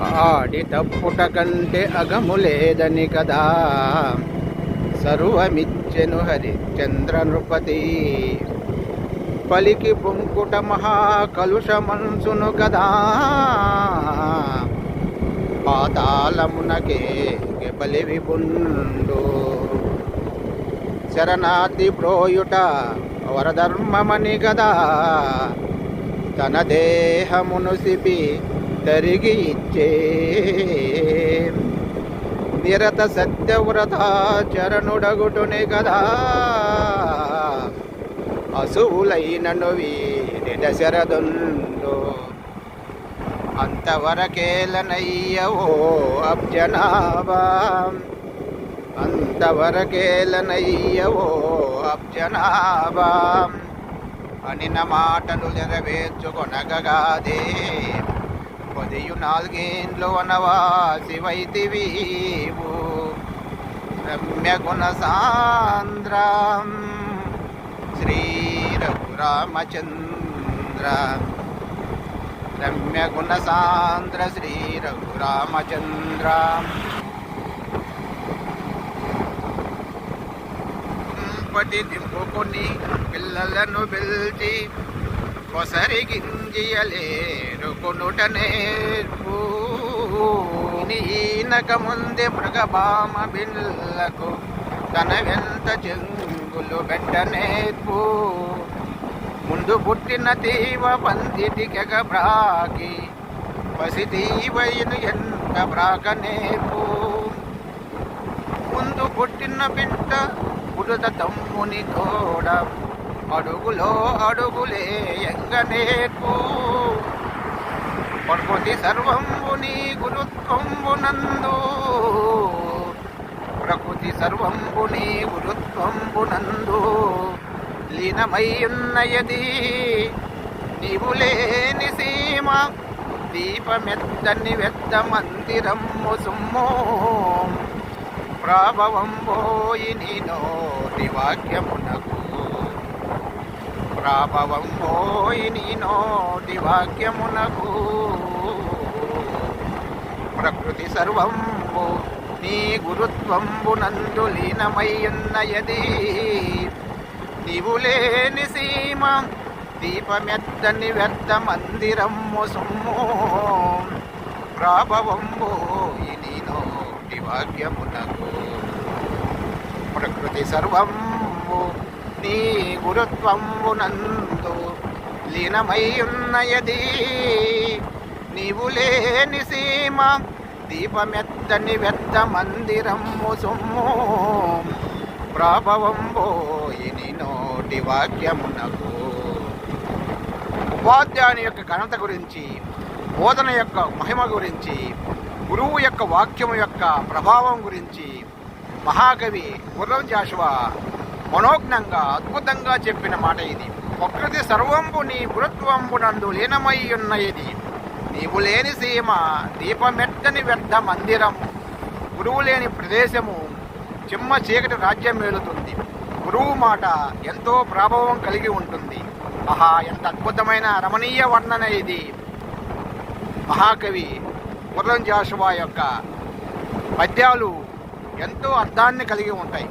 ఆడి తప్పుట కంటే అగము లేదని కదా. సర్వమిచ్చెను హరి చంద్ర నృపతి. పలికి పొంకుట మహాకలుష మనసును కదా. పాతాళమునకే బలి విపుండు శరణార్థి బ్రోయుట వరధర్మమని కదా. తన దేహమును సిపి తరిగి ఇచ్చే నిరత సత్యవ్రత చరణుడగుటుని కదా. అసువులైనను వీరి దశరథుండు అంతవరకేలనయ్యవో అబ్జనాభా అంతవరకేలనయ్యవో అబ్జనాభా అనిన మాటలు నెరవేర్చుకొనగగాదే. పదియు నాలుగేండ్లు వనవాసి వైతివీవు రమ్య గుణ సాంద్రం శ్రీ రఘురామచంద్ర. రమ్య గుణ సాంద్ర శ్రీ రఘురామచంద్ర. పటి దింపుకొని పిల్లలను పిలిచి కొసరిగింజియలేరు కొనుట నేర్పు ఈనక ముందే మృగభామ బిల్లకు తన వెంత చెంగులు బెట్ట నేర్పు ముందు పుట్టిన తీవ పందిటికెగ బ్రాకి పసి తీవైను ఎంత బ్రాక నేర్పు ముందు పుట్టిన బిడ్డ పుడుత తమ్ముని తోడ అడుగులో అడుగులే ఎంగ నేర్పు ప్రకృతి సర్వంబు నీ గురుత్వంబునందు ప్రకృతి సర్వంబు నీ గురుత్వంబునందు లీనమయ్యున్నయది నీవు లేని సీమ. దీపమెత్తని వెత్త మందిరము సుమ్మో. ప్రాభవం పోయి నోటి వాక్యమునకు ప్రభవం పోయి నీ నోటి వాక్యమునకు. ప్రకృతి సర్వం నీ గురుత్వంబునందు లీనమయ్యున్నయది. నీవు లేని సీమ దీపమెత్తని వ్యర్థ మందిరము సుమ్ము. ప్రాభవంబు ఇది నోటి వాక్యమునకు. ప్రకృతి సర్వంబు నీ గురుత్వంబునందు లీనమయ్యున్నయది. నీవు లేని సీమ దీపమెత్తని వ్యర్థ మందిరము సొమ్ము. ప్రభవంబోయిని నోటి వాక్యమునకు. ఉపాధ్యాయుని యొక్క ఘనత గురించి బోధన యొక్క మహిమ గురించి గురువు యొక్క వాక్యము యొక్క ప్రభావం గురించి మహాకవి గుర్రం జాషువా మనోజ్ఞంగా అద్భుతంగా చెప్పిన మాట ఇది. ప్రకృతి సర్వంబు నీ గురుత్వంబునందు లీనమై ఉన్నది నీవు లేని సీమ దీపమెత్తని వ్యర్థ మందిరం. గురువు లేని ప్రదేశము చిమ్మ చీకటి రాజ్యం మేలుతుంది. గురువు మాట ఎంతో ప్రభావం కలిగి ఉంటుంది. ఆహా ఎంత అద్భుతమైన రమణీయ వర్ణన ఇది. మహాకవి గుర్రం జాషువా యొక్క పద్యాలు ఎంతో అర్థాన్ని కలిగి ఉంటాయి.